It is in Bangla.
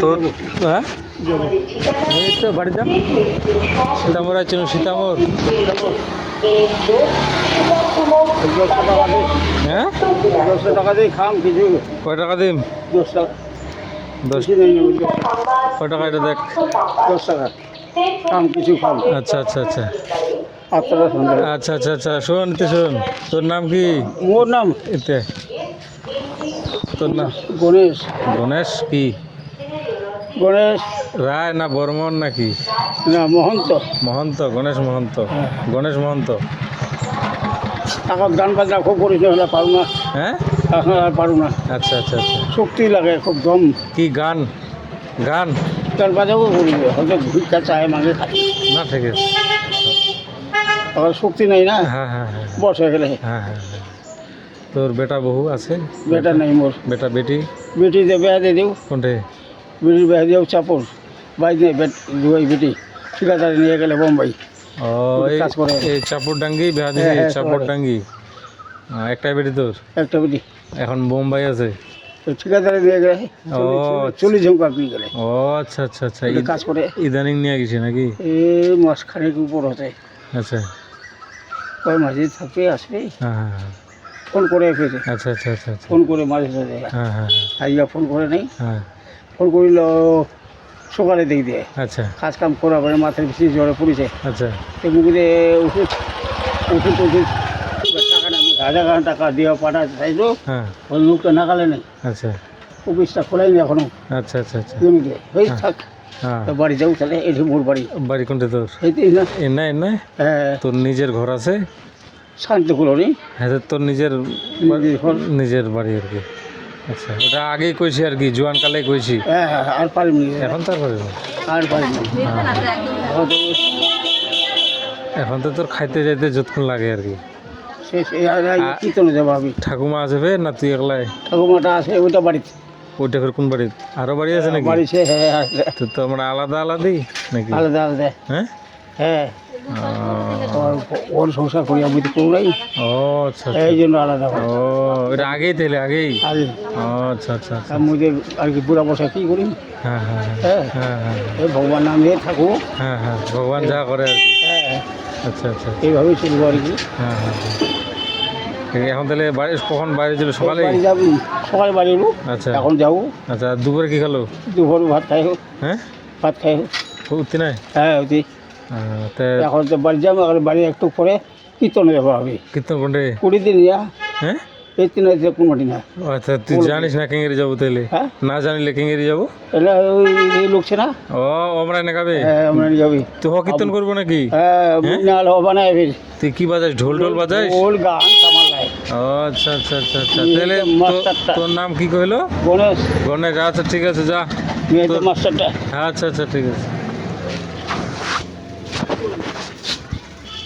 তোর হ্যাঁ? এই তো সীতামোর আছে সীতামোর? হ্যাঁ? টাকা দিয়ে খাম কিছু কয় টাকা দিম? দশ। টাকা দশ কয় টাকা এটা দেখ। দশ টাকা খাম কিছু খাম আচ্ছা আচ্ছা আচ্ছা। আচ্ছা আচ্ছা আচ্ছা শোন এতে শোন। তোর নাম কি? মোর নাম এতে তোর নাম গণেশ। গণেশ কি? গণেশ। রায় না বর্মন নাকি? না মহন্ত। মহন্ত গণেশ মহন্ত। গণেশ মহন্ত। টাকা গান বাজনা খুব করেছে হলে পারু না। হ্যাঁ? এখন আর পারু না। আচ্ছা আচ্ছা আচ্ছা। শক্তি লাগে খুব দম। কি গান? গান? গান বাজাবো করিবে হয়তো ভিক্ষা চায় মাঝে না ঠিক আছে। আবার শক্তি নেই না? হ্যাঁ হ্যাঁ হ্যাঁ বস হয়ে গেলে। হ্যাঁ হ্যাঁ হ্যাঁ তোর বেটা বহু আছে? বেটা নেই মোর বেটা বেটি? বেটি দিয়ে দিও। কোনটে বেটির চাপর। নেই বেট দুই বেটি ঠিকাদারি নিয়ে গেলে বোম্বাই। ও কাজ করে। হ্যাঁ, হ্যাঁ, আহ, বেটি তোর? একটা বেটি। এখন বোম্বাই আছে? ঠিকাদারি নিয়ে গেলে ও, চল্লিশ গেলে ও আচ্ছা আচ্ছা আচ্ছা। কাজ করে। ইদানিং নিয়ে গেছে নাকি? এই মাস খানেক উপর হতে। আচ্ছা। কয় মাঝে থাকবে আসবে। হ্যাঁ হ্যাঁ হ্যাঁ। ফোন করে আচ্ছা আচ্ছা আচ্ছা আচ্ছা। ফোন করে মাঝে সাঝে। হ্যাঁ হ্যাঁ ফোন করে নেই। হ্যাঁ। ফোন করিল সকালে দেখি দিয়ে। আচ্ছা। কাজ কাম করা পরে মাথায় বেশি জ্বরে পড়েছে। আচ্ছা। মুখে ওষুধ ওষুধ ওষুধ হাজার হাজার টাকা দিয়ে চাইলো। হ্যাঁ। ওই মুখটা নাগালে নেই। আচ্ছা। অফিসটা খোলাইনি এখনও। আচ্ছা আচ্ছা আচ্ছা। জমিতে ওই হ্যাঁ। থাক। হ্যাঁ। বাড়ি যাও তাহলে এটি মোর বাড়ি। বাড়ি কোনটা তোর? এইতেই না। এ না এ না। হ্যাঁ। তোর নিজের ঘর আছে? শান্তি করো নি হ্যাঁ তোর নিজের। নিজের বাড়ি আর কি। আচ্ছা ওটা আগেই কইছি আর কি জোয়ান কালে কইছি। হ্যাঁ হ্যাঁ আর পারিনি। এখন তার পারি না আর পারিনি। এখন তো তোর খাইতে যাইতে যতক্ষণ লাগে আর কি। আর আর ঠাকুমা আসবে না তুই একলাই ঠাকুমাটা আছে ওইটা বাড়িতে। ওইটা করে কোন বাড়ি আরও বাড়ি আছে নাকি? বাড়ি হ্যাঁ তো তো আমরা আলাদা আলাদাই নাকি? আলাদা আলাদা। হ্যাঁ? হ্যাঁ। ওর সংসার করি আমি তো করু নাই। ও আচ্ছা আচ্ছা। এই জন্য আলাদা ও এটা আগেই তাহলে আগেই? ও আচ্ছা আচ্ছা আচ্ছা। আর মুঝে আর কি বুড়া বসা কী করি? হ্যাঁ হ্যাঁ হ্যাঁ। হ্যাঁ। হ্যাঁ এই ভগবান নাম নিয়ে থাকো। হ্যাঁ হ্যাঁ ভগবান যা করে আর কি। হ্যাঁ। আচ্ছা আচ্ছা। এইভাবেই চলবো আর কি। হ্যাঁ হ্যাঁ হ্যাঁ। এখন তাহলে বাড়ি কখন বাইরে ছিল সকালে যাব। সকালে বাড়ি এলো। আচ্ছা। এখন যাব। আচ্ছা দুপুরে কি খেলো? দুপুর ভাত খাই হোক। হ্যাঁ? ভাত খাই হোক। উঠতি নাই? হ্যাঁ তে এখন তো বাড়ি যাব বাড়ি একটু পরে কীর্তনে যাব আমি। কীর্তন কোনটে কুড়ি দিন ইয়া হ্যাঁ? এই আছে কোন না। আচ্ছা তুই জানিস না কেঙ্গেরি যাব তাহলে হ্যাঁ? না জানিলে কেঙ্গেরি যাব? এটা ওই এই লোকছে না? ও আমরা না হ্যাঁ আমরা যাবি। তুই হ কীর্তন করব নাকি? হ্যাঁ নাহলে হবে না ফির। তুই কি বাজাস? ঢোল ঢোল বাজাস? ওল গান কামাল নাই আচ্ছা আচ্ছা আচ্ছা আচ্ছা। তাহলে। তোর নাম কি কইলো? গণেশ। গণেশ আচ্ছা ঠিক আছে যা। মাস্টারটা। আচ্ছা আচ্ছা ঠিক আছে।